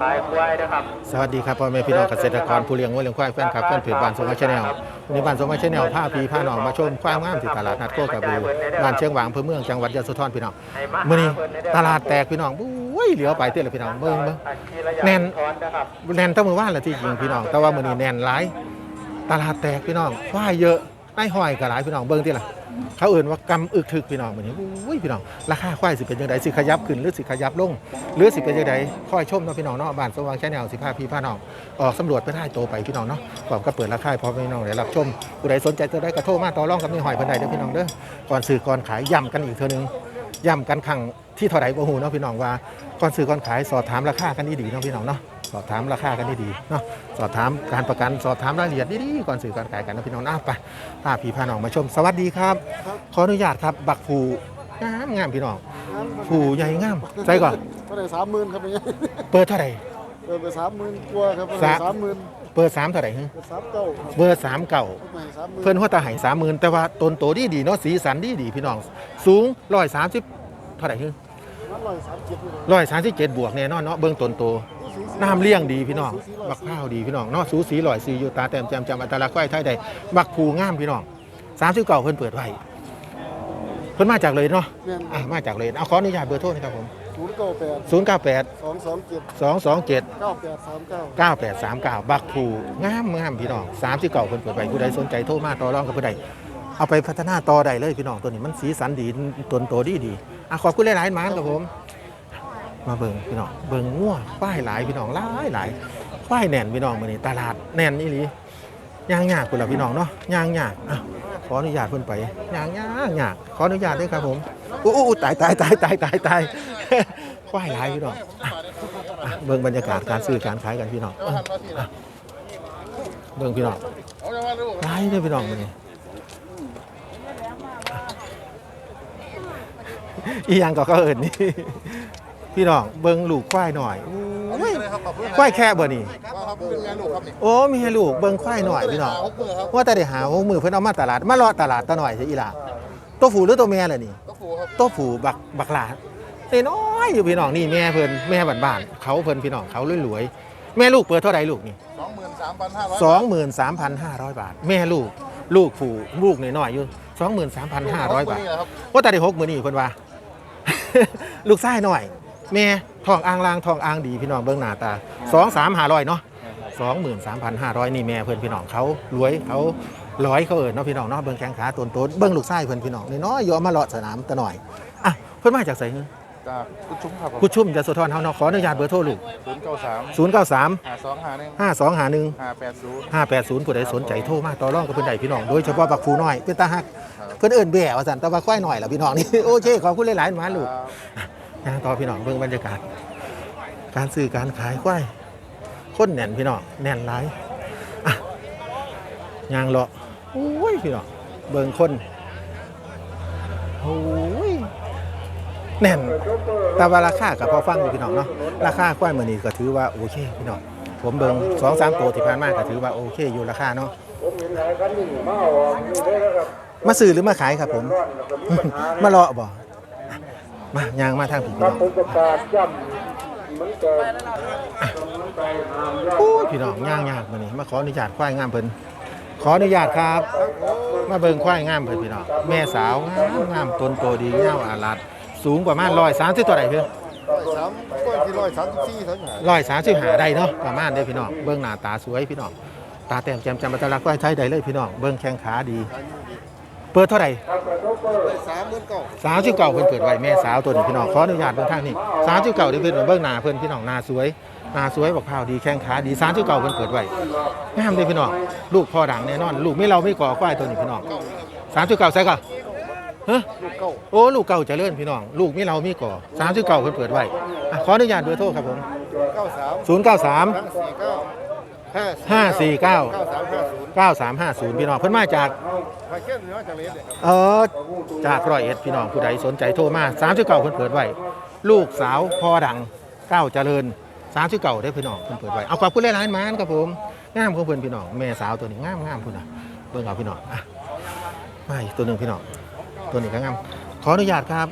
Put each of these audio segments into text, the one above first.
ขายควายนะครับ สวัสดีครับพ่อแม่พี่น้องเกษตรกรผู้เลี้ยงวัวเลี้ยงควายแฟนคลับแฟนเพจบ้านสมมาชาแนลวันนี้บ้านสมมาชาแนลพาพี่พาหนองมาชมความงามที่ตลาดนัดโคกระบือบ้านเชียงหวางอำเภอเมืองจังหวัดยะโสธรพี่น้องมื้อนี้ตลาดแตกพี่น้องบุ้ยเหลียวไปเต้นเลยพี่น้องเบิ่งเบิ่งแน่นถอนนะครับแน่นตั้งมือว่านแหละที่จริงพี่น้อง แต่ว่ามื้อนี้แน่นหลายตลาดแตกพี่น้องควายเยอะ ไอ้ห้อยก็หลายพี่น้องเบิ่งติล่ะเขาเอื่นว่ากำอึกถึกพี่น้องมื้อนี้อุ้ยพี่น้องราคาควายสิเป็นจังไดสิขยับขึ้นหรือสิขยับลงหรือสิเป็นจังไดคอยชมเนาะพี่น้องเนาะบ้านสว่างแชนแนลสิพาพี่พาน้องออกสำรวจไปได้โตไปพี่น้องเนาะพร้อมก็เปิดราคาให้พร้อมพี่น้องได้รับชมผู้ใดสนใจจะได้กระโทรมาต่อรองกับนี่หอยเพิ่นได้เด้อพี่น้องเด้อก่อนซื้อก่อนขายย้ำกันอีกเทื่อนึงย้ำกันครั้งที่เท่าไหร่บ่ฮู้เนาะพี่น้องว่าก่อนซื้อก่อนขายสอบถามราคากันดีๆเนาะพี่น้องเนาะ สอบถามราคากันดีๆเนาะสอบถามการประกันสอบถามรายละเอียดดีๆก่อนซื้อก่อนขายกันนะพี่น้องนะไปพาพี่พาน้องมาชมสวัสดีครับ ขออนุญาตครับบักผูงามงามพี่น้องผูใหญ่งามใส่ก่อนเท่าไหร่สามหมื่นครับเนี่ยเปิดเท่าไหร่เปิดไปสามหมื่นกว่าครับเปิดสาสามหมื่นเปิดสามเท่าไหร่ฮะเปิดสามเก้าเบอร์สามเก่าไปสามหมื่นเพื่อนหัวตาใหายสามหมื่นแต่ว่าต้นโตดีดีๆเนาะสีสันดีดีๆพี่น้อง สูงร้อยสามสิบเท่าไหร่ฮึมันร้อยสามเจ็ดอยู่ร้อยสามสิบเจ็ดบวกแน่นอนเนาะเบื้องต้นโต น้ำเลี้ยงดีพี่น้องบักข้าวดีพี่น้องเนาะสูสีลอยสีอยู่ตาแต้มแจมจำอัตลักษณ์ไว้ไทยใดบักผูงามพี่น้องสามสิบเก่าเพิ่นเปิดไว้เพิ่นมาจากเลยเนาะเนี่ยอะมาจากเลยเอาขออนุญาตเบอร์โทรนะครับผมศูนย์เก้าแปดศูนย์เก้าแปดสองสองเจ็ดสองสองเจ็ดเก้าแปดสามเก้า9839บักผูงามงามพี่น้อง30เก่าเพิ่นเปิดไปผู้ใดสนใจโทรมาต่อรองกับผู้ใดเอาไปพัฒนาต่อได้เลยพี่น้องตัวนี้มันสีสันดีต้นโตดีดีอะขอบคุณหลายๆหมานครับผม มาเบิ่งพี่น้องเบิ่งงัวป้ายหลายพี่น้องหลายหลายป้ายแน่นพี่น้องมื้อนี้ตลาดแน่นอีหลีย่างยากพุ่นล่ะพี่น้องเนาะย่างยากอะขออนุญาตเพิ่นไปย่างยากยากขออนุญาตด้วยครับผมอู้อู้ตายตายตายตายตายตายป้ายหลายพี่น้องเบิ่งบรรยากาศการซื้อการขายกันพี่น้องเบิ่งพี่น้องหลายเด้อพี่น้องมื้อนี้อีหยังก็เขาเอิ้นนี่ พี่น้องเบิ่งลูกควายหน่อยโอ้ยควายแค่บ่นี่ครับเป็นแม่ลูกครับนี่โอ้มีให้ลูกเบิ่งควายหน่อยพี่น้องหกมือครับว่าแต่ได้หาหกมือเพิ่นเอามาตลาดมาเลาะตลาดตะหน่อยซะอีหล่ะตัวผู้หรือตัวแม่ล่ะนี่ก็ฟูครับตัวผู้บักบักหลาน้อยๆอยู่พี่น้องนี่แม่เพิ่นแม่บ้านๆเขาเพิ่นพี่น้องเขารวยๆแม่ลูกเปิดเท่าไหร่ลูกนี่สองหมื่นสามพันห้าร้อยสองหมื่นสามพันห้าร้อยบาท แม่ลูกลูกผู้ลูกน้อยๆอยู่สองหมื่นสามพันห้าร้อยบาทครับว่าแต่ได้หกมือนี่เพิ่นว่า ลูกไส้หน่อย แม่ทองอ่างลางทองอ่างดีพี่น้องเบิ่งหน้าตาสองสามหาร้อยเนาะสองหมื่นสามพันห้าร้อยนี่แม่เพิ่นพี่น้องเขารวยเขาร้อยเขาเอิญเนาะพี่น้องเนาะเบิ่งแข้งขาต้นโตนเบิ่งลูกไส้เพิ่นพี่น้องน้อยๆอยอมาเลาะสนามตะหน่อยอะเพิ่นมาจากไสเงจากกุชุมครับผมกุชุ่มจะสุทรเฮาเนาะขออนุญาตเบอร์โทรลูกศูนย์เก้าสามศูนย์เก้าสามหาสองหาหนึ่งห้าสองหาหนึ่งหาแปดศูนย์ห้าแปดศูนย์ผู้ใดสนใจโทรมาต่อรองกับเพิ่นใดพี่น้องโดยเฉพาะบักฟูน้อยเป็นตาฮักเพิ่นเอิ้นแบ่ว่าซั่นแต่ว่าควายหน่อยล่ะพี่น้องนี่โอเคขอบคุณหลายๆหมาลูก ย่างต่อพี่น้องเบิ่งบรรยากาศ การซื้อการขายควายคนแน่นพี่น้องแน่นหลายอะย่างเลาะโอ้ยพี่น้องเบิ่งคนโอ้ยแน่น แต่ว่าราคากับพอฟังอยู่พี่น้องเนาะราคาควายมือนี้ก็ถือว่าโอเคพี่น้องผมเบิ่งสองสามตัวที่ผ่านมาก็ถือว่าโอเคอยู่ราคาเนาะมาซื้อหรือมาขายครับผม มาเลาะบ่ มายางมาทางผมพี่น้องประกาศย่ำมันเกิดโอ้ยพี่น้องย่างยากมานี่มาขออนุญาตควายงามเพิ่นขออนุญาตครับ มาเบิ่งควายงามเพิ่นพี่น้องแม่สาวงามงามต้นโตดีเงาอาลัดสูงประมาณร้อยสามสิบตัวใดเพิ่น ร้อยสามก้อยที่ร้อยสามสิบสี่ทั้งหาร้อยสามสิบหาได้เนาะประมาณเด้อพี่น้องเบิ่งหน้าตาสวยพี่น้องตาแต้มแจ่มจำบัตรลักษณ์ควายไทยได้เลยพี่น้องเบิ่งแข้งขาดี เปิดเท่าไหร่สามหมื่นเก่าสามชื่อเก่าเพิ่นเปิดไว้แม่สาวตัวนี้พี่น้องขออนุญาตเพื่อนทางนี่สามชื่อเก่าเดี๋ยวเพิ่นเบิ่งหน้าเพื่อนพี่น้องหน้าสวยหน้าสวยบอกพร้าวดีแข้งขาดีสามชื่อเก่าเพิ่นเปิดไว้งามเลยพี่น้องลูกพ่อดังแน่นอน ลูกไม่เราไม่ก่อควายตัวนี้พี่น้องสามชื่อเก่าใส่ก่อนเฮ้ะโอ้ลูกเก่าจะเลื่อนพี่น้อง ลูกไม่เราไม่ก่อสามชื่อเก่าเพิ่นเปิดไว้ขออนุญาตเบอร์โทรครับผมศูนย์เก้าสาม ห้าสี่เก้าห้าสี่เก้าเก้าสามห้าศูนย์เก้าสามห้าศูนย์พี่น้องเพิ่นมาจากมาเช่นเนื้อจากเลสเนี่ยครับเออจากร้อยเอ็ดพี่น้องผู้ใดสนใจโทรมาสามสิบเก้าเพิ่นเปิดไว้ลูกสาวพ่อดังเก้าวเจริญสามสิบเก้าได้อพี่น้องเพิ่นเปิดไว้เอาขอบคุณหลายๆหมานครับผมงามของเพิ่นพี่น้องแม่สาวตัวนี้งามงามพุ่นน่ะเบิ่งเอาพี่น้องอะมาอีกตัวหนึ่งพี่น้องตัวนี้ก็งามขออนุญาตครับ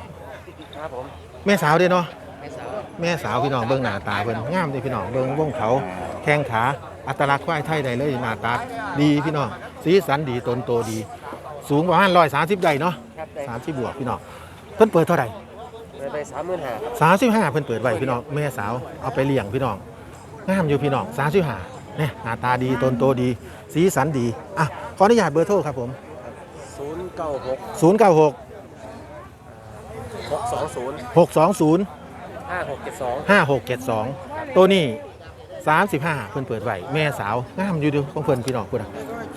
ครับผมแม่สาวเด้อเนาะไม่สาวอแม่สาวพี่น้องเบิ่งหน้าตาเพิ่นงามเด้พี่น้องเบิ่งวงเขาแข้งขา อัตลักษณ์ควายไทยได้เลยหน้าตาดีพี่น้องสีสันดีตนโตดี สูงประมาณ130ได้เนาะครับได้30บวกพี่น้องเพิ่นเปิดเท่าไหร่ไปสามหมื่นห้าครับสามสิบห้าเพิ่นเปิดไว้พี่น้องแม่สาวเอาไปเลี้ยงพี่น้องงามอยู่พี่น้องสามสิบห้าเนี่ยหน้าตาดีตนโตดี สีสันดีอะขออนุญาตเบอร์โทรครับผมศูนย์เก้าหก0 9 6หกสองศูนย์6 2 0ห้าหกเจ็ดสอง5 6 7 2ตัวนี้ 35เพิ่นเปิดไว้แม่สาวงามอยู่เดูของเพิ่นพี่น้องพุ่นน่ะ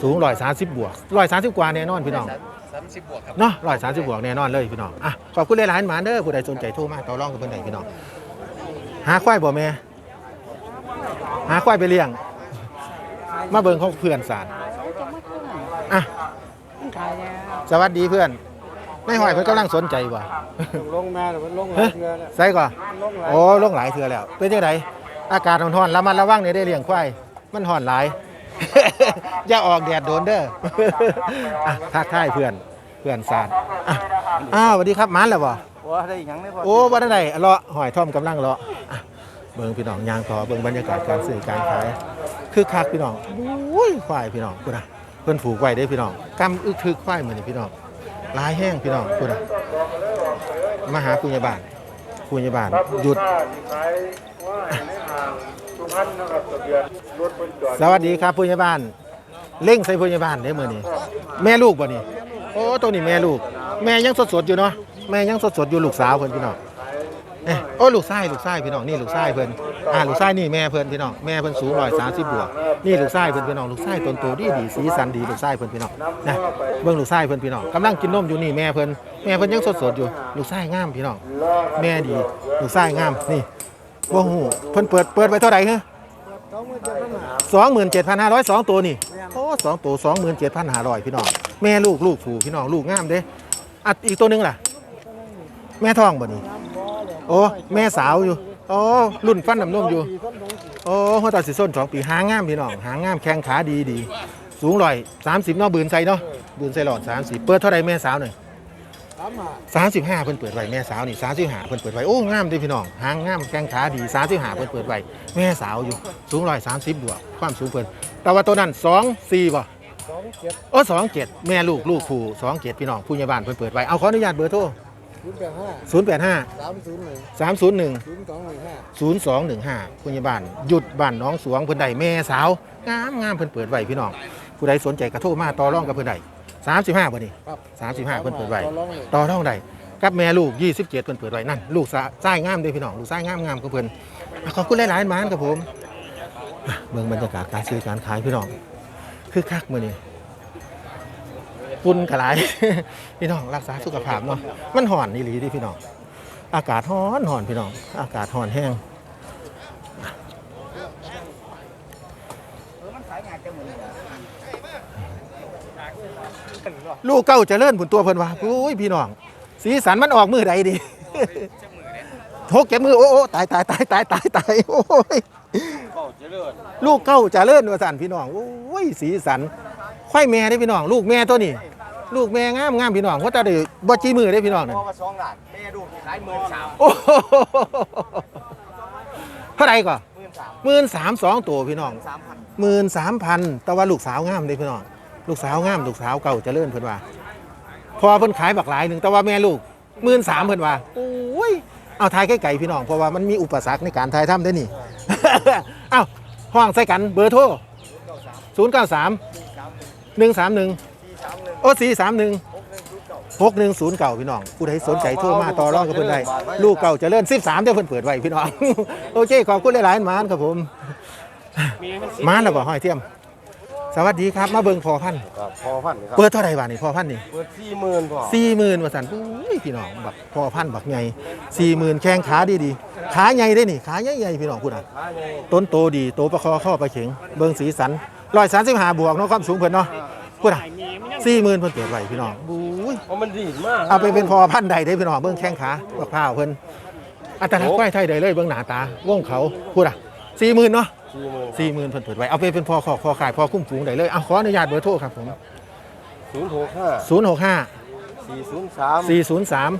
สูง130บวก130กว่าแน่นอนพี่น้อง สามสิบบวกครับ เนาะ130บวกแน่นอนเลยพี่น้อง อะ ขอบคุณหลายๆหมาเด้อผู้ใดสนใจโทรมาต่อรองกับเพิ่นได้พี่น้อง หาควายบ่แม่ หาควายไปเลี้ยง มาเบิ่งของเพื่อนสารอะสวัสดีเพื่อนนายหอยเพิ่นกำลังสนใจบ่ ลงมาหรือว่าลงหลาเฮ้ยยเทือแล้ว ใส่ก่อนลงหลายโอ้ลงหลายเทื่อแล้ว เป็นจังได อากาศร้อนๆระมัดระวังเนี่ยได้เลี้ยงควายมันร้อนหลาย อย่าออกแดดโดนเด้ออะทักทายเพื่อนเพื่อนสารอะอ้าวสวัสดีครับหมันแล้วบ่ว่าได้หยังได้พอโอ้บ่ได้ไหนเลาะหอยท่อมกำลังเลาะอะเบิ่งพี่น้องยางต่อเบิ่งบรรยากาศการซื้อการขายคือคักพี่น้องอุ้ยควายพี่น้องกูนะเพิ่นผูกไว้เด้พี่น้องกำอึกทึกควายมื้อนี้พี่น้องหลายแห้งพี่น้องกูนะมาหาผู้ใหญ่บ้านผู้ใหญ่บ้านหยุดขายว่าในห่างสุพรรณนะครับทะเบียนรถบนจอด สวัสดีครับผู้ใหญ่บ้าน เล่งใส่ผู้ใหญ่บ้านเด้มือนี้แม่ลูกบ่นี่โอ้ตัวนี้แม่ลูก แม่ยังสดๆอยู่เนาะแม่ยังสดๆอยู่ลูกสาวเพิ่อนพี่น้องเอ้โอ้ลูกชายลูกชายพี่น้องนี่ลูกชายเพิ่อนอ่าลูกชายนี่แม่เพิ่อนพี่น้องแม่เพิ่อนสูง130บวกนี่ลูกชายเพิ่อนพี่น้องลูกชายตนโตดีดีสีสันดีลูกชายเพิ่อนพี่น้องนะเบิ่งลูกชายเพิ่อนพี่น้องกำลังกินนมอยู่นี่แม่เพิ่อนแม่เพิ่อนยังสดๆอยู่ ลูกชายงามพี่น้องแม่ดี ลูกชายงามนี่ บ่ฮู้เพิ่นเปิดเปิดไว้เท่าไหร่ฮะ27,500สองตัวนี่โอ้สองตัว27,500พี่น้องแม่ลูกลูกผูพี่น้องลูกงามเด้อัดอีกตัวหนึงล่ะ แม่ท้องบ่นี่โอ้แม่สาวอยู่โอ้รุ่นฟันน้ำนมอยู่โอ้หัวตาสีส้นสองปีหางงามพี่น้องหางงามแข้งขาดีดีสูงร้อยสามสิบเนาะบืนใส่เนาะบืนใส่หลอดสามสิบเปิดเท่าไรแม่สาวหน่อย สามหาสามสิบห้าเพิ่นเปิดไว้แม่สาวนี่สามสิบห้าเพิ่นเปิดไว้โอ้งามเด้พี่น้องหางงามแข้งขาดีสามสิบห้าเพิ่นเปิดไว้แม่สาวอยู่สูงร้อยสามสิบบวกความสูงเพิ่นแต่ว่าตัวนั้นสองสี่ป่ะสองเจ็ดโอ้สองเจ็ดแม่ลูกลูกผู้สองเจ็ดพี่น้องผู้ใหญ่บ้านเพิ่นเปิดไว้เอาขออนุญาตเบอร์โทรศูนย์แปดห้าศูนย์แปดห้าสามศูนย์หนึ่งสามศูนย์หนึ่งศูนย์สองหนึ่งห้า0215 คุณยาบาลหยุดบ้านน้องสวงเพิ่นใดแม่สาวงามงามเพิ่นเปิดไว้พี่น้อง ผู้ใดสนใจกระโทรมาต่อรองกับเพิ่นใด 35บ่นี่ครับ35เพิ่นเปิดไว้ ต่อรองเลยต่อรองใดกับแม่ลูก 27เพิ่นเปิดไว้นั่น ลูกสะชายงามเด้อพี่น้อง ลูกชายงามงามของเพิ่นอะขอบคุณหลายๆหมานครับผมอะเบิ่งบรรยากาศการซื้อการขายพี่น้อง คือคักมื้อนี้ฝุ่นกระหลาย พี่น้องรักษาสุขภาพเนาะมันห่อนอีหลีเดิพี่น้อง อากาศร้อนห่อนพี่น้อง อากาศร้อนแห้ง ลูกเก้าเจะเลื่อนผุนตัวเพิ่นว่าโอ้ยพี่น้อง สีสันมันออกมือใดดีทกเก็บมือโอ้โอ้ตายตายตายตายตายตายโอ้ยลูกเก้าเจะเลื่อนว่าสันพี่น้องโอ้ยสีสันควายแม่ได้พี่น้อง ลูกแม่ตัวนี้ ลูกแม่งามงามพี่น้องว่าจะได้บ่จีมือได้พี่น้องนั่นพ่อมาสองหลานแม่ดูขายหมื่นสามโอ้โหเท่าไหร่ก่อนหมื่นสามหมื่นสามสองตัวพี่น้องสามพันหมื่นสามพันแต่ว่าลูกสาวงามเลยพี่น้อง ลูกสาวงามลูกสาวเก่าเจะเลื่อนเพิ่นว่าพอเพิ่นขายบักหลายหนึ่งแต่ว่าแม่ลูกหมื่นสามเพิ่นว่าโอ้ยเอาทายใกล้ๆพี่น้องเพราะว่ามันมีอุปสรรคในการทายถ้ำได้อนี่ เอ้าห้องใส่กันเบอร์โทรศูนย์เก้าสามหนึ่งสามหนึ่งโอ้สี่สามหนึ่งหกหนึ่งศูนย์เก่าพี่น้อง ผู้ใดสนใจโทรมาต่อรองกับเพิ่นได้ลูกเก่าเจะเลื่อนสิบสามเดี๋ยวเพิ่นเปิดไว้พี่น้อง โอเค ขอบคุณหลายๆหมานครับผมหมานแล้วบ่ห้อยเทียม สวัสดีครับ มาเบิ่งพอพันธุ์ครับพอพันครับเปิดเท่าไหร่บาทนี่พอพันธุ์นี่เปิดสี่หมื่นพอสี่หมื่นว่าสันอุ้ยพี่น้องแบบพอพันธุ์บักใหญ่สี่หมื่นแข้งขาดีดีๆขาใหญ่ได้นี่ขาใหญ่ใหญ่ๆพี่น้องพูดอะ ขาใหญ่ต้นโตดีโตประคอข้อประเข็งเบิ่งสีสันร้อยสามสิบห้าบวกเนาะความสูงเพิ่นเนาะพูดอะสี่หมื่นเพิ่นเปิดไว้พี่น้องบุ้ยเพราะมันดีมากเอาไปเป็นพอพันธุ์ใดได้พี่น้องเบิ่งแข้งขาบักพร้าวเพิ่นอัตลักษณ์ควายไทยใดเลยเบิ่งหน้าตาวงเขาพูดอะสี่หมื่นเนาะ สี่หมื่นสี่หมื่นเพิ่นเปิดไว้เอาไปเป็นพอขอพอขายพอคุ้มฝูงได้เลยเอาขออนุญาตเบอร์โทรครับผมศูนย์หกห้าศูนย์หกห้าสี่ศูนย์สามสี่ศูนย์สาม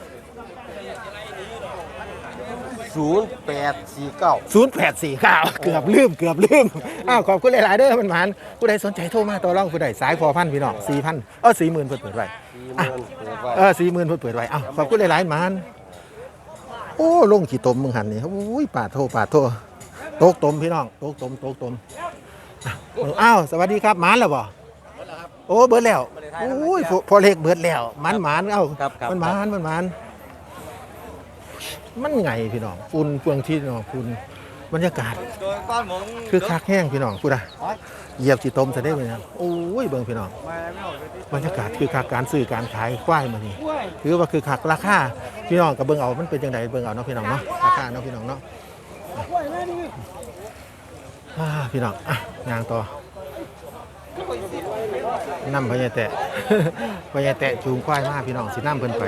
ศูนย์แปดสี่เก้าศูนย์แปดสี่เก้าเกือบลืมเกือบลืมอ้าวขอบคุณหลาย ๆ เด้อมันหมานผู้ใดสนใจโทรมาต่อรองผู้ใดสายพอพันพี่น้องสี่พันเออสี่หมื่นเปิดเปิดไว้สี่หมื่นเปิดไว้เออสี่หมื่นเปิดเปิดไว้อ้าวขอบคุณหลายๆหมานโอ้ลงขี่ตมมึงหันนี่โอ้ยปาดโทปาดโทโตกตมพี่น้องโตกตมโตกตมอะอ้าวสวัสดีครับหมานแล้วบ่โอ้เบิร์ดแล้วโอ้ยพอพอเลขเบิร์ดแล้วหมันหมานเอ้าครับครับมันหมานมันหมานมันไงพี่น้องฝุ่นเฟืองที่น้องฝุ่นบรรยากาศคือคักแห้งพี่น้องพูดอะเหยียบจีตมจะได้ไหมครับโอ้ยเบิ่งพี่น้องบรรยากาศคือคักการซื้อการขายควายมานี่ถือว่าคือคักราคาพี่น้องกับเบิ่งเอามันเป็นจังไดเบิ่งเอาเนาะพี่น้องเนาะราคาเนาะพี่น้องเนาะอ่า พี่น้องอะยางต่อนำพญาแตะพญาแตะจูงควายมากพี่น้องสินำเพิ่นไป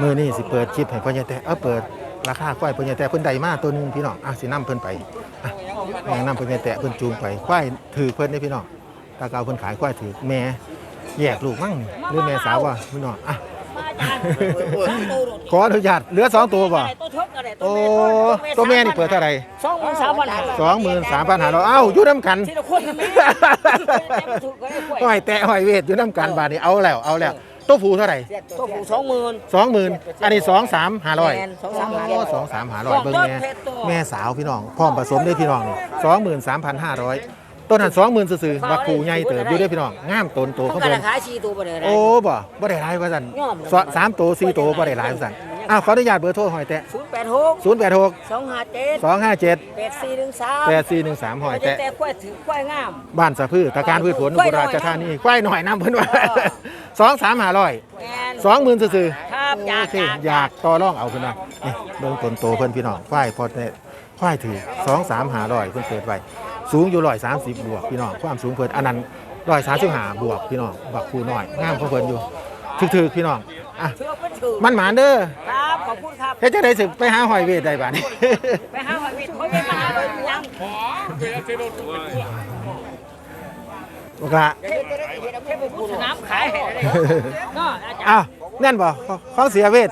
มือนี่สิเปิดคลิปให้พญาแตะเออเปิดราคาควายพญาแตะเพิ่นใดมากตัวนึงพี่น้องอะสินำเพิ่นไปแม่นำเพิ่นไปแตะเพิ่นจูงไปควายถือเพิ่นได้พี่น้องตาเกาเพิ่นขายควายถือแม่แยกลูกมั่งหรือแม่สาวว่าพี่น้องอะ ขออนุญาตเหลือสองตัวบ่ตัวทบอะไรโอ้ตัวแม่นี่เปิดเท่าไหร่สองหมื่นสามพันห้าสองหมื่นสามพันห้าร้อยเอ้าอยู่น้ำกันที่เราคนแม่ถูกก็ได้กล้วยห้อยแตะห้อยเวทอยู่น้ำกันบาทนี้เอาแล้วเอาแล้วตัวผูเท่าไหร่ตัวผู้สองหมื่น สองหมื่นอันนี้สองสามห้าร้อยแม่นสองสามห้าร้อยสองสามห้าร้อยเบิ่งแม่แม่สาวพี่น้องพร้อมผสมด้วยพี่น้องนี่สองหมื่นสามพันห้าร้อย ต้นหันสองหมื่นซื่อๆบักผูใหญ่เติบอยู่ด้วยพี่น้องงามตนโตเขาข้างกำบลันงขายชีตัวไปเลยนะโอ้บ่บ่ได้หลายว่าซั่นย่อมสะสามตัวสี่ตัวบ่ได้หลายว่าซั่นอ้าวขออนุญาตเบอร์โทรหอยแตะศูนย์แปดหก086สองห้าเจ็ด257แปดสี่หนึ่งสาม8413หอยแตะ แต่กล้วยถือกล้วยงาม บ้านสะพือตะการพืชผลอุบลราชธานีควายหน่อยน้ำเพิ่นว่า2 3 500แมน20,000ซื่อครับๆอยากโอเคอยากอยากต่อรองเอาเพิ่นว่านี่เบิ่งต้นโตเพิ่นพี่น้องควายพอแตะ ควายถือ2 3 500เพิ่นเปิดไว้สูงอยู่130บวกพี่น้องความสูงเพิ่นอันนั้น135บวกพี่น้องบักคูน้อยงามของเพิ่นอยู่ถึกๆพี่น้องอะเชื่อเป็นถือมันหมานเด้อครับขอบคุณครับ เฮ็ดจังได๋สิไปหาหอยเวทได้บัดนี้ ไปหาหอยวิทย์เขาไม่มาหาเลยยังแผลบอกละสนามขายให้เลยเนาะอาจารย์อ้าวแน่นบ่ของเสียเวท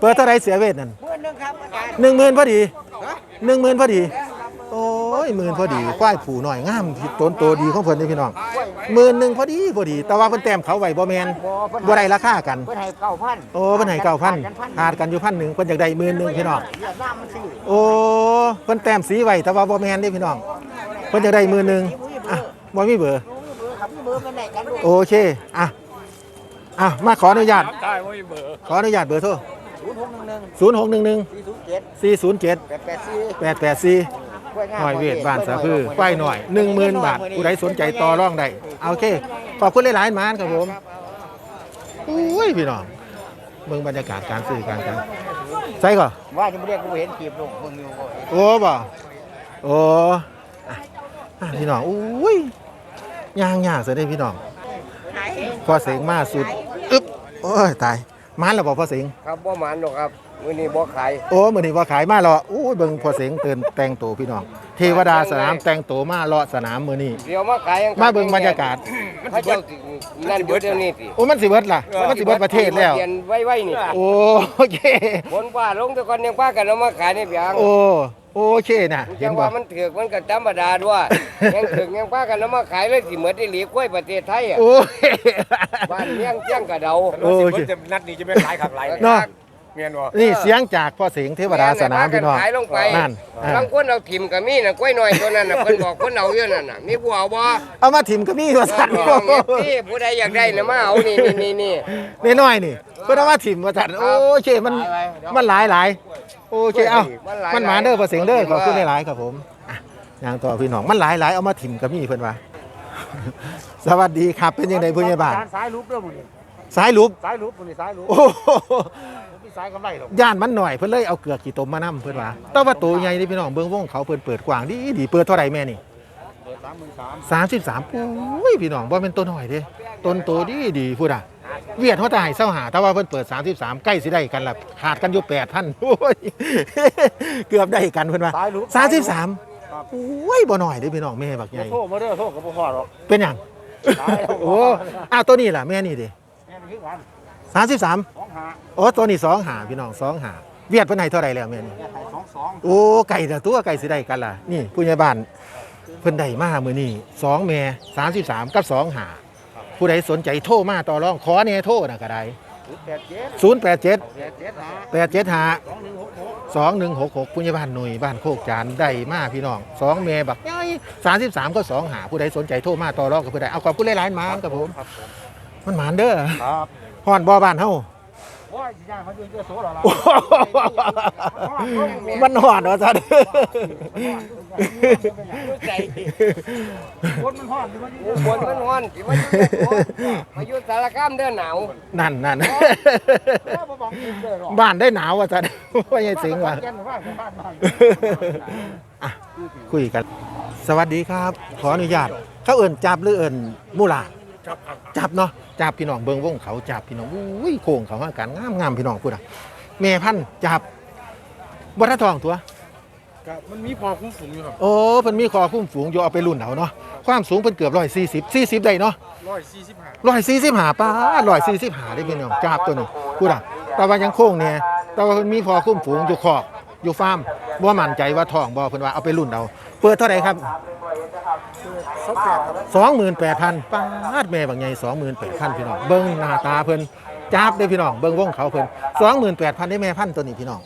เปิดเท่าไรเสียเวทนั่นเพื่อนนึงครับอาจารย์หนึ่งหมื่นพอดี หนึ่งหมื่นพอดี โอ้ยหมื่นพอดีควายผูหน่อยงามต้นโตดีของเพิ่นนี่พี่น้องหมื่นหนึ่งพอดีพอดี แต่ว่าเพิ่นแต้มเขาไว้บ่แมนบ่ได้ราคากันเพื่นให้เก้าพันโอ้เพิ่นให้เก้าพันขาดกันอยู่พันหนึ่งเพิ่นอยากได้หมื่นหนึ่งพี่น้องโอ้เพิ่นแต้มสีไว้แต่ว่าบ่แม่นเด้พี่น้องเพิ่นอยากได้หมื่นหนึ่งอะบ่มีเบอร์เบอโอเคอะอะมาขออนุญาตได้ไม่เบอร์ขออนุญาตเบอร์โทร ศูนย์หกหนึ่งหนึ่ง0611สี่ศูนย์เจ็ด407แปดแปดสี่884หอยเวทบ้านสาพือควายหน่อย10,000บาทผู้ใดสนใจต่อรองได้เอาโอเคขอบคุณหลายๆหมานครับผมอุ้ยพี่น้องเบิ่งบรรยากาศการซื้อการกันใช่ก่อนว่าจะไม่เรียกกูเห็นคลิปลงมึงอยู่บ่โอ้บ่โอ้อะอะพี่น้องอุ้ยย่างยากเสียได้พี่น้องพอเสียงมาสุดอึ๊บโอ้ยตายห มันแล้วบอกพอเสียงครับบ่หมานหรอกครับมื้อนี้บ่ขาย โอ้มื้อนี้บ่ขายมาเลาะอู้ยเบิ่งพอเสียงเตือนแต่งตัวพี่น้อง เทวดาสนามแต่งตัวมาเลาะสนามมื้อนี้ เดี๋ยวมาขายยังมาเบิ่งบรรยากาศ พระเจ้าสินั่นเบิดเดี๋ยวนี้สิโอ้มันสิเบิดล่ะ มันสิเบิดประเทศแล้ว เปลี่ยนไว้ๆนี่โอ้โอเคฝนฟ้าลงแต่ก่อนยังป้ากันเอามาขายในเปียงโอ้ โอเคน่ะจัเห็นงบ่ ว่ามันถือกมันก็ธรรมดาด้วย ยังถือกยังป้ากันเอามาขายเลยสิเหมือนที่หลีกล้วยประเทศไทยอะโอ้ย บ้านเลี้ยงเจียงกระเดาโอเคนัดนี้จะไม่ขายขักไหลเนาะ เมียนบ่นี่เสียงจากพ่อเสียงเทวดาสนามพี่น้องขายลงไปนั่นอ่าบางคนเอาถิ่มก็มีน่ะกล้วยน้อยตัวนั้นน่ะเพิ่นบอกเพิ่นเอาอยู่นั่นน่ะมีผู้เอาบ่เอามาถิ่มก็มีว่าสั่นบอกนี่ผู้ใดอยากได้น่ะมาเอานี่นี่นี่นี่น้อยๆนี่เพิ่นเอามาถิ่มว่าสั่นโอเคมันมันหลายหลายโอเคเอ้ามันหมาเด้อพ่อเสียงเด้อขอบคุณหลายๆครับผมอะย่างต่อพี่น้องมันหลายหลายเอามาถิ่มก็มีเพิ่นว่าสวัสดีครับเป็นยังไงผู้ใหญ่บ้านสายลุกเด้อมึงนี่สายลุบสายลุกมึงนี่สายลุกโอ้โหผมมี สายกำไรหรอกย่านมันหน่อยเพิ่นเลยเอาเกลือกี่ตมมานํเพิ่นว่าแต่ว่าตัวใหญ่นี่พี่น้องเบิ่งวงเขาเพิ่นเปิดกว้างดีดีเปิดเท่าไหร่แม่นี่เปิดสามหมื่นสามสามสิบสามโอ้ยพี่น้องบ่เป็นตัวหน่อยเด้ต้นโตดีดีพูดอะเวียดเขาตายเศร้าหาแต่ว่าเพิ่นเปิด 33 ใกล้สิได้กันละขาดกันอยู่8,000โอ้ยเกือบได้กันเพิ่นว่าสายลุก33โอ้ยบ่น้อยเด้พี่น้องแม่บักใหญ่โทษมาเด้อโทษกับพ่อหรอกเป็นหยังตายแล้วโอ้อ้าวตัวนี้ล่ะแม่นี่ดิแม่นคือกัน33สอง หาโอ้ตัวนี้2หาพี่น้อง2หาเวียดเพิ่นให้เท่าไหร่แล้วแม่นี่สองสองโอ้ไก่แต่ตัวไก่สิได้กันล่ะนี่ผู้ใหญ่บ้านเพิ่นได้มามื้อนี้2แม่33 กับ2หาผู้ใดสนใจโทรมาต่อรองขอแน่โทรน่ะก็ได้แปดเจ็ด087 แปดเจ็ดหา875สองหนึ่งหกหก2166ผู้ใหญ่บ้านหน่วยบ้านโคกจานได้มาพี่น้อง2แม่บักใหญ่33ก็2หาผู้ใดสนใจโทรมาต่อรองกับผู้ใดเอาขอบคุณหลายๆหมานครับผม ครับผมมันหมานเด้อครับฮ้อนบ่บ้านเฮา ว่าสิย่างเขาอยู่เยอะโสหรอล่ะมันหอนว่าซะเด้อรู้ใจคนมันห้อนอยู่มันอยู่บนมันร้อนสิมาอยู่มาอยู่สารคามเด้อหนาวนั่นนั่นแล้วบ่บอกกินเลยหรอกบ้านได้หนาวว่าซะเด้อว่าใหญ่สิงว่าแก่นว่าบ้านบ้านอะคุยกัน สวัสดีครับ ขออนุญาต เขาเอิ่นจับหรือเอิ่นมูลา ครับครับจับเนาะจับพี่น้องเบิงวงเขาจับพี่น้องอุ้ยโค้งเขาหากันงามงามพี่น้องพูดอะแม่พันธุ์จับบัตรทองตัวครับมันมีพอคุ้มฝูงอยู่ครับโอ้เพิ่นมีคอคุ้มฝูงอยู่เอาไปรุ่นเอาเนาะความสูงเพิ่นเกือบร้อยสี่สิบสี่สิบได้เนาะร้อยสี่สิบห้าร้อยสี่สิบหาป้าร้อยสี่สิบหาได้พี่น้องจับตัวนี้พูดอะแต่ว่ายังโค้งเนี่ยแต่ว่าเพิ่นมีพอคุ้มฝูงอยู่คอกอยู่ฟาร์มบ่มั่นใจว่าทองบ่เพิ่นว่าเอาไปรุ่นเอาเปิดเท่าไหร่ครับ สองแปดครับสองหมื่นแปดพันปาดแม่บางใหญ่สองหมื่นแปดพันพี่น้องเบิ้งหน้าตาเพิ่นจับได้พี่น้องเบิ้งวงเขาเพิ่นสองหมื่นแปดพันได้แม่พันธุ์ตัวนี้พี่น้อง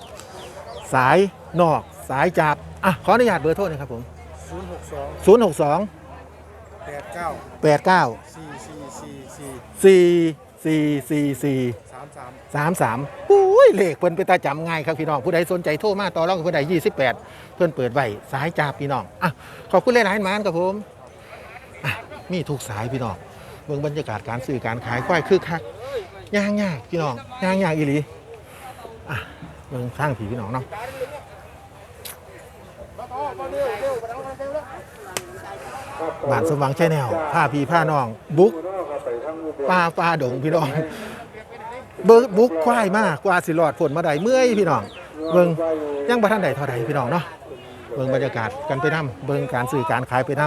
สายนอกสายจับอะขออนุญาตเบอร์โทษนะครับผมศูนย์หกสองศูนย์หกสองแปดเก้าแปดเก้าสี่สี่สี่สี่สี่สี่สี่สี่สามสามสามสามอุ้ยเลขเพิ่นไปตาจำง่ายครับพี่น้องผู้ใดสนใจโทรมาต่อรองกับผู้ใดยี่สิบแปด เพิ่อนเปิดไว้สายจับพี่น้องอะขอบคุณหลายๆมานครับผมอะมีทุกสายพี่น้องเบิ่งบรรยากาศการซื้อการขายควายคึกคักย่างยากพี่น้องย่างยากอีหลีอะเบิ่งข้างผีพี่น้องเนาะบ้านสมหวังใช่แนวผ้าพีผ้าน้องบุกป้าป้าดงพี่น้องเบิ่งบุกควายมากกว่าสิรอดผลมาได้เมื่อยพี่น้องเบิ่งยังบ่ทันใดเท่าใดพี่น้องเนาะ เบิ่งบรรยากาศกันไปนํเบิ่งการซื้อการขายไปนํ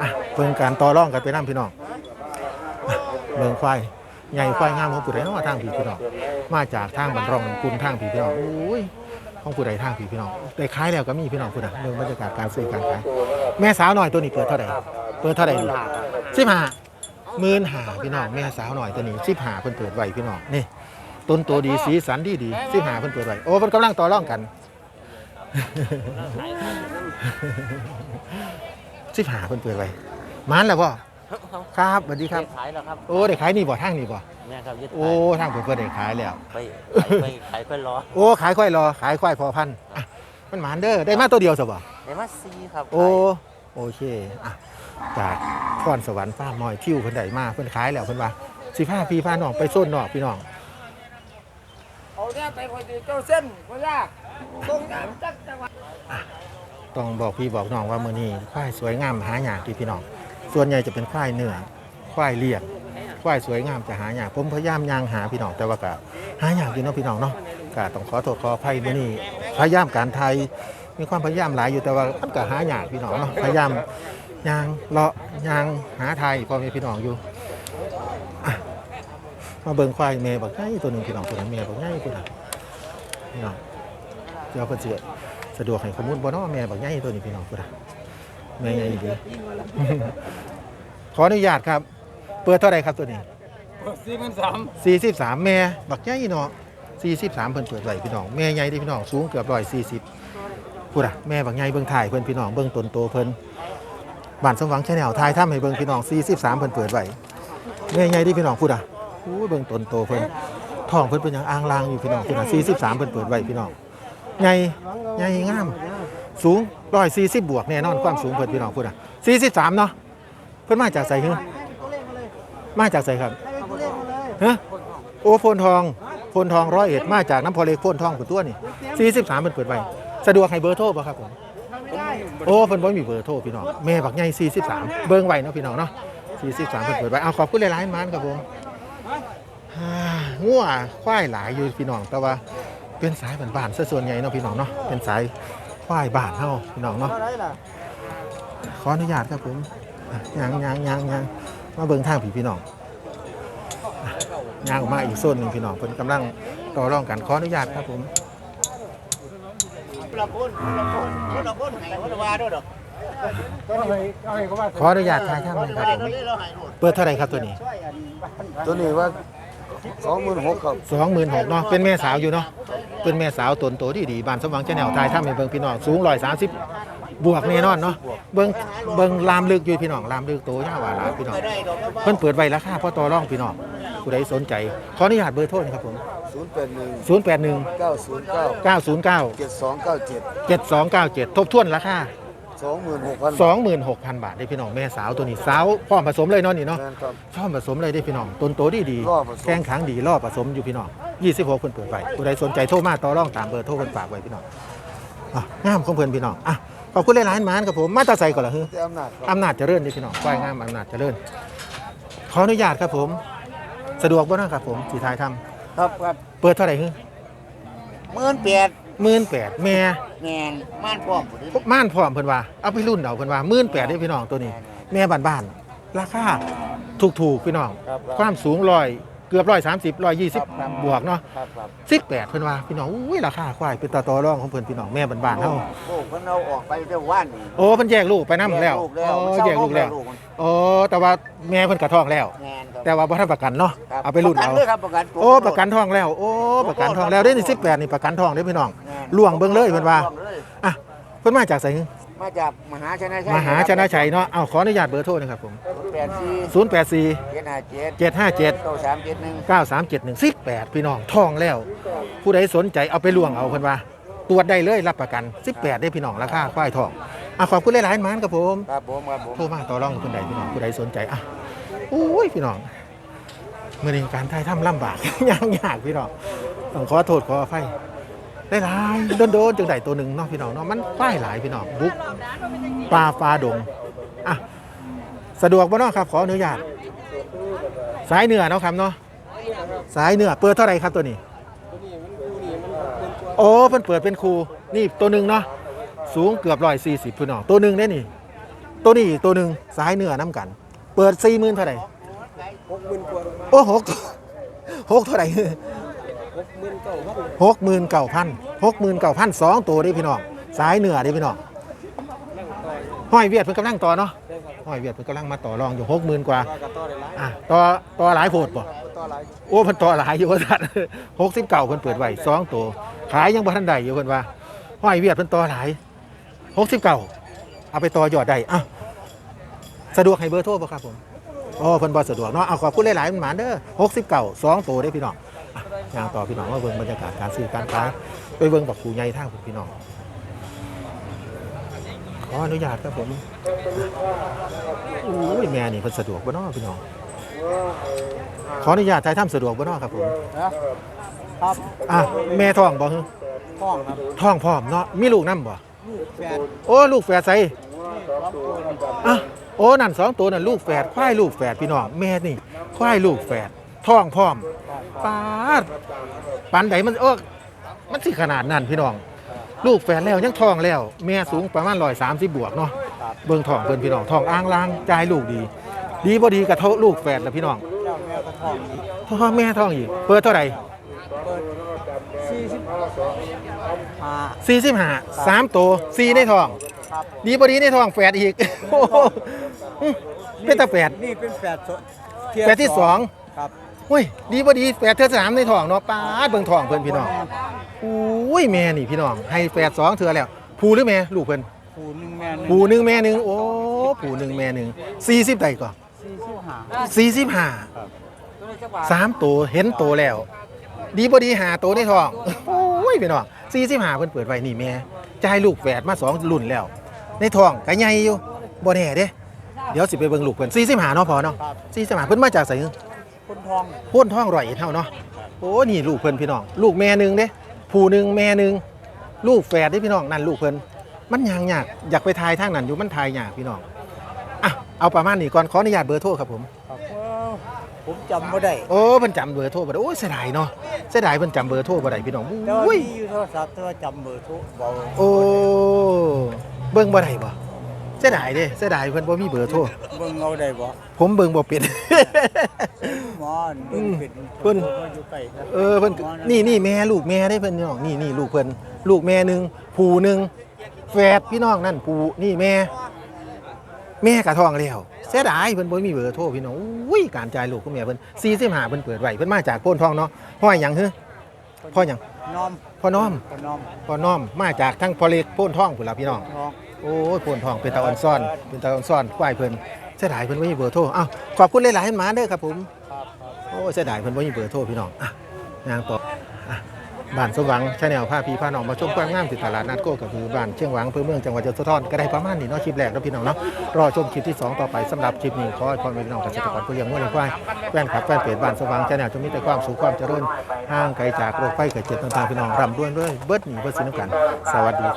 อะเบิ่งการต่อรองกันไปนํพี่น้องเบิ่งควายใหญ่ควายงามของผู้ใดเนาะทางผีพี่น้องมาจากทางบันรองคุณทางผีพี่น้องโอ้ยของผู้ใดทางผีพี่น้องได้ขายแล้วก็มีพี่น้องผู้ใดเรื่งบรรยากาศการซื้อการขายแม่สาวหน่อยตัวนี้เปิดเท่าไหร่เปิดเท่าไหร่สิบห้าหมื่นห้าพี่น้องแม่สาวหน่อยตัวนี้สิบห้าเพิ่นเปิดไว้พี่น้องนี่ต้นตัวดีสีสันดีดีสิบห้าเพิ่นเปิดไว้โอ้เพิ่นกำลังต่อรองกัน สิบห้าเพิ่นเปิดไว้มานแล้วบ่ครับสวัสดีครับขายแล้วครับโอ้ได้ขายนี่บ่ทางนี่บ่เนี่ยครับยึดโอ้ทางผมก็ได้ขายแล้วไปขายไปขายไปรอโอ้ขายควายรอขายควายพอพันธุ์อะมันหมานเด้อได้มาตัวเดียวสบ่ในมาซีครับโอ้โอเคอะจากพรสวรรค์ฟ้าร์มน้อยทิวเพิ่นได้มาเพิ่นขายแล้วเพิ่นว่าสิพาพี่พาน้องไปโซนนอกพี่น้องเอาเนี่ยไปคนดีเจ้าเส้นคนยาก ตรงนั้นจักจังหวะต้องบอกพี่บอกน้องว่ามือนี้ควายสวยงามหาหยากที่พี่น้อง ส่วนใหญ่จะเป็นควายเนื้อควายเลี้ยงควายสวยงามจะหาหยากผมพยายามยางหาพี่น้องแต่ว่าก็หายากอยู่เนาะพี่น้องเนาะก็ต้องขอโทษขออภัยมือนี้พยายามการไทยมีความพยายามหลายอยู่แต่ว่ามันก็หาหยากพี่น้องเนาะพยายามยางเลาะยางหาไทยพอม่พี่น้องอยู่มาเบิ่งควายแม่บักใหญ่ตัวหนึ่งพี่น้องตัวนั้นแม่บักใหญ่ตัวนั้นพี่น้อง เดี๋ยวเพิ่นสิสะดวกให้ข้อมูลบ่เนาะแม่บักใหญ่ตัวนี้พี่น้องตัวนั้นแม่ใหญ่ดีขออนุญาตครับ เปิดเท่าไหร่ครับตัวนี้สี่พันสาม43แม่บักใหญ่เนาะ43เพิ่นเปิดไว้พี่น้องแม่ใหญ่เด้พี่น้องสูงเกือบ140 พูดอะแม่บักใหญ่เบิ่งถ่ายเพิ่นพี่น้องเบิ่งต้นโตเพิ่นบ้านสมหวังชาแนลถ่ายทำให้เบิ่งพี่น้อง43เพิ่นเปิดไว้แม่ใหญ่เด้พี่น้องพูดอะอู้ยเบิ่งต้นโตเพิ่นท้องเพิ่นเป็นหยังอ่างลางอยู่พี่น้องพูดอะ43เพิ่นเปิดไว้พี่น้อง ใหญ่ใหญ่งาม สูง140บบวกแน่นอนความสูงเพิ่นพี่น้องพูดอะ43เนาะเพิ่นมาจากไสคือมาจากไสครับฮะโอ้โพนทองโพนทองร้อยเอ็ดมาจากน้ำพอเล็กโพนทองขุนตัวนี่43เป็นเปิดไว้สะดวกให้เบอร์โทรป่ะครับผมโอ้เพิ่นบ่มีเบอร์โทรพี่น้องแม่บักใหญ่43เบิ่งไว้เนาะพี่น้องเนาะ43เพิ่นเปิดไว้เอาขอบคุณหลายๆมานครับผมฮ่างัวควายหลายอยู่พี่น้องแต่ว่า เป็นสายบ้านๆซะส่วนใหญ่เนาะพี่น้องเนาะเป็นสายควายบ้านเฮาพี่น้องเนาะขออนุญาตครับผมอะยังยังยังยังมาเบิ่งทางผีพี่น้องย่างออกมาอีกโซนหนึ่งพี่น้องเพิ่นกำลังต่อรองกันขออนุญาตครับผมละคนคนละคนคนละคนให้คนละวาด้วยดอกก็ให้ก็ให้เขออนุญาตถ่ายทำหน่อยครับผมเรามเปิดเท่าไหร่ครับตัวนี้ ตัวนี้ว่า สองหมื่นหกครับสองหมื่นหกเนาะเป็นแม่สาวอยู่เนาะเป็นแม่สาวตนโตที่ดีบานสมหวังจะแนวทายถ้าเป็นเบิ่งพี่น้องสูงร้อยสามสิบบวกแน่นอนเนาะเบิ่งเบิ่งลามลึกอยู่พี่น้องลามลึกโตยาวหวาหลายพี่น้องได้ดอกแล้วเพิ่นเปิดไว้ราคาพอต่อรองพี่น้องผู้ใดสนใจขออนุญาตเบอร์โทรนะครับผมศูนย์แปดหนึ่ง081เก้าศูนย์เก้า909เจ็ดสองเก้าเจ็ด7297ทบทวนราคา สองหมื่นหกพัน26,000 บาทได้พี่น้องแม่สาวตัวนี้สาวพร้อมผสมเลยเนาะนี่เนาะ แม่นครับพร้อมผสมเลยได้พี่น้องต้นโตดีดีรอบผสม แข้งขังดีรอบผสมอยู่พี่น้อง26เพิ่นเปิดไว้ผู้ใดสนใจโทรมาต่อรองตามเบอร์โทรเพิ่นฝากไว้พี่น้องอะงามของเพิ่นพี่น้องอะขอบคุณหลายๆหมานครับผมมาตาใส่ก่อนเหรอฮึที่อำนาจครับอำนาจเจริญนี่พี่น้องควายงามอำนาจเจริญ ขออนุญาตครับผม สะดวกบ่เนาะครับผมสีทายทำครับครับเปิดเท่าไหร่ฮึหมื่นแปด หมื่นแปดแม่แมนม่านพร้อมบ่ได้ม่านพร้อมเพิ่นว่าเอาไปรุ่นเอาเพิ่นว่าหมื่นแปดได้พี่น้องตัวนี้ แม่บ้านๆราคาถูกๆพี่น้อง ครับครับความสูงร้อย เกือบร้อยสามสิบร้อยยี่สิบครับบวกเนาะครับครับสิบแปดเพิ่นว่าพี่น้องอุ้ยราคาควายเป็นตาตอรองของเพิ่นพี่น้องแม่บ้านๆเฮาโอ้เพิ่นเอาออกไปเจ้าว่านนี่ โอ้เพิ่นแยกลูกไปนํแล้วกแล้วโอ้มันเศร้าแยกลูกแล้วลูกมันโอ้แต่ว่าแม่เพิ่นกระท้องแล้ว แมนครับแต่ว่าบ่ทันประกันเนาะครับเอาไปรุ่นประกัเอาด้วยครับประกันโอ้ประกันทองแล้ว โอ้ประกันทองแล้วได้นี่สิบแปดนี่ประกันทองได้อพี่น้องแม่น ล่วงเบิ่งเลยเพิ่นว่าล่วงเลยอะเพิ่นมาจากไสน มาจากมหาชนะชัยมหาชนะชัยเนาะเอาขออนุญาตเบอร์โทรนะครับผม แปดสี่084 เจ็ดห้าเจ็ด757 เก้าสามเจ็ดหนึ่ง9371 18 พี่น้องทองแล้ว ผู้ใดสนใจเอาไปล่วงเอาเพิ่นว่า ตรวจได้เลยรับประกัน 18 ได้พี่น้องราคาควายทองอะขอบคุณหลายๆหมานครับผม ครับผมครับผม โทรมาต่อรองกับคนใดพี่น้องผู้ใดสนใจอะโอ้ยพี่น้องเมื่อนี้การถ่ายทำลำบาก ยากยากพี่น้องต้องขอโทษขออภัย ได้หลายโดนๆจังใดตัวหนึ่งเนาะพี่น้องเนาะมันป้ายหลายพี่น้องบุกป่าฟ้าดงอะสะดวกบ่เนาะครับ ขออนุญาตสายเหนือเนาะครับเนาะสายเหนือเปิดเท่าไหร่ครับตัวนี้ โอ้เพิ่นเปิดเป็นครูนี่ตัวหนึ่งเนาะสูงเกือบร้อยสี่สิบพี่น้องตัวหนึ่งได้นี่ ตัวนี้อีกตัวหนึ่งสายเหนือน้ำกัน เปิดสี่หมื่นเท่าไหร่โอ้หกหกเท่าไหร่ หกหมื่นเก้าพันหกหมื่นเก้าพันสองตัวเด้พี่น้องสายเหนือเด้พี่น้องห้อยเวียดเพิ่นกำลังต่อเนาะห้อยเวียดเพิ่นกำลังมาต่อรองอยู่หกหมื่นกว่าอะต่อต่อหลายโพดบ่โอ้เพิ่นต่อหลายอยู่ว่าซั่นหกสิบเก้าเพิ่นเปิดไว้สองตัวขายยังบ่ทันได้อยู่เพิ่นว่าห้อยเวียดเพิ่นต่อหลายหกสิบเก้าเอาไปต่อยอดได้อะสะดวกให้เบอร์โทรบ่ครับผมอ๋อเพิ่นบ่สะดวกเนาะเอาขอบคุณหลายๆมันหมานเด้อ69 2โตได้อพี่น้องอะ ย่างต่อพี่น้องมาเบิ่งบรรยากาศการซื้อการค้าไปเบิ่งบักผูใหญ่ทางพี่น้องขออนุญาตครับผมอุ้ยแม่นี่เพิ่นสะดวกบ่เนาะพี่น้องขออนุญาตถ่ายทำสะดวกบ่เนาะครับผมครับอะแม่ท้องบ่ฮึป้องครับท้องพร้อมเนาะมีลูกนํบ่แฟนโอ้ลูกแฝดใส่ครับตัวนี้อะโอ้นั่นสองตัวนั่นลูกแฝดควายลูกแฝดพี่น้องแม่นี่ควายลูกแฝด ท้องพร้อมปาดปันใดมันเออมันสิขนาดนั้นพี่น้อง ลูกแฝดแล้วยังท้องแล้ว แม่สูงประมาณร้อยสามสิบบวกเนาะเบิ่งท้องเพิ่นพี่น้องท้องอ้างลางจ่ายลูกดี ดีบ่ดีกับเท่าลูกแฝดละพี่น้องเจ้าแม่กระทองนี้ท้องแม่ท้องอีกเปิดเท่าไหร่เปิดสี่สิบห้าสี่สิบห้าสามตัวสี่ในท้องครับดีบ่ดีในท้องแฝดอีกโอ้โหอื้อเป็นตาแฝดนี่เป็นแฝดสดแฝดที่สอง ครับเฮ้ยดีบ่ดีแฝดเทือสามในท้องเนาะป้าดเบิ่งท้องเพิ่นพี่น้องอุ้ยแม่นี่พี่น้องให้แฝดสองเทือแล้วผู้หรือแม่ลูกเพิ่นผูหนึ่งแม่หนึ่งผู้หนึ่งแม่หนึ่งโอ้ผู้หนึ่งแม่หนึ่งสี่สิบได้ก่อนสี่สิบห้าสี่สิบห้าสามตัวเห็นตัวแล้ว ดีบ่ดีหาตัวในท้องโอ้ยพี่น้องสี่สิบห้าเพิ่นเปิดไว้นี่แม่จะให้ลูกแฝดมาสองรุ่นแล้ว ในท้องก็ใหญ่อยู่บ่แน่เด้เดี๋ยวสิไปเบิ่งลูกเพิ่นสี่สิบห้าเนาะพอเนาะสี่สิบห้าเพิ่นมาจากไส คนทองโพ่นท้องร่อยเท่าเนาะโอ้นี่ลูกเพิ่นพี่น้อง ลูกแม่หนึ่งเด้ผู้หนึ่งแม่หนึ่งลูกแฝดเด้พี่น้องนั่นลูกเพิ่นมันยางยากอยากไปทายทางนั้นอยู่มันทายยากพี่น้องอะเอาประมาณนี้ก่อนขออนุญาตเบอร์โทรครับผม ครับผมจำไม่ได้โอ้เพิ่นจำเบอร์โทรบ่ได้โอ้ยเสียดายเนาะเสียดายเพิ่นจำเบอร์โทรบ่ได้พี่น้องแต่ว่าอุ้ยมีอยู่โทรศัพท์แต่ว่าจำเบอร์โทรเบาโอ้เบิ่งบ่ได้บ่เสียดายเด้เสียดายเพิ่นบ่มีเบอร์โทรเบิ่งเอาได้บ่ ผมเบิ่งบ่เป็นหมอนเบิ่งเป็นเพิ่น อยู่ใกล้ครับเออเพิ่นก็นี่นี่แม่ลูกแม่ได้เพิ่นพี่น้องนี่นี่ลูกเพิ่นลูกแม่หนึงผู้หนึงแฝดพี่น้องนั่นผู้นี่แม่ แม่กะท้องแล้วเสียดายเพิ่นบ่มีเบอร์โทรพี่น้องอุ้ยการจ่ายลูกของแม่เพิ่น45เพิ่นเปิดไว้เพิ่นมาจากโพนทองเนาะพ่อหยังฮึพ่อหยังน้อมพ่อน้อมก็น้อมพ่อน้อมมาจากทั้งพ่อเล็กโพนทองพุ่นล่ะพี่น้องท้องโอ้ยโพนทองเป็นตาอ่อนซ่อน เป็นตาอ่อนซ่อนควายเพิ่นเสียดายเพิ่นบ่มีเบอร์โทรอ้าวขอบคุณหลายๆให้มาเด้อครับผมครับโอ้เสียดายเพิ่นบ่มีเบอร์โทรพี่น้องอะนางต่ออะบ้านสว่างชาแนลพาพี่พาน้องมาชมความงามที่ตลาดนัดโก้ก็คือบ้านเชียงหวังอำเภอเมืองจังหวัดยโสธรก็ได้ประมาณนี้เนาะคลิปแรกเนาะพี่น้องเนาะรอชมคลิปที่สองต่อไปสำหรับคลิปนี้ขอให้พ่อแม่พี่น้องเกษตรกรผู้เลี้ยงวัวเลี้ยงควายแฟนคลับแฟนเพจบ้านสว่างชาแนลจงมีแต่ความสุขความเจริญห่างไกลจากโรคภัยไข้เจ็บต่างๆพี่น้องร่ำรวยด้วยเบิดหนีเบิดสินำกัน สวัสดีครับ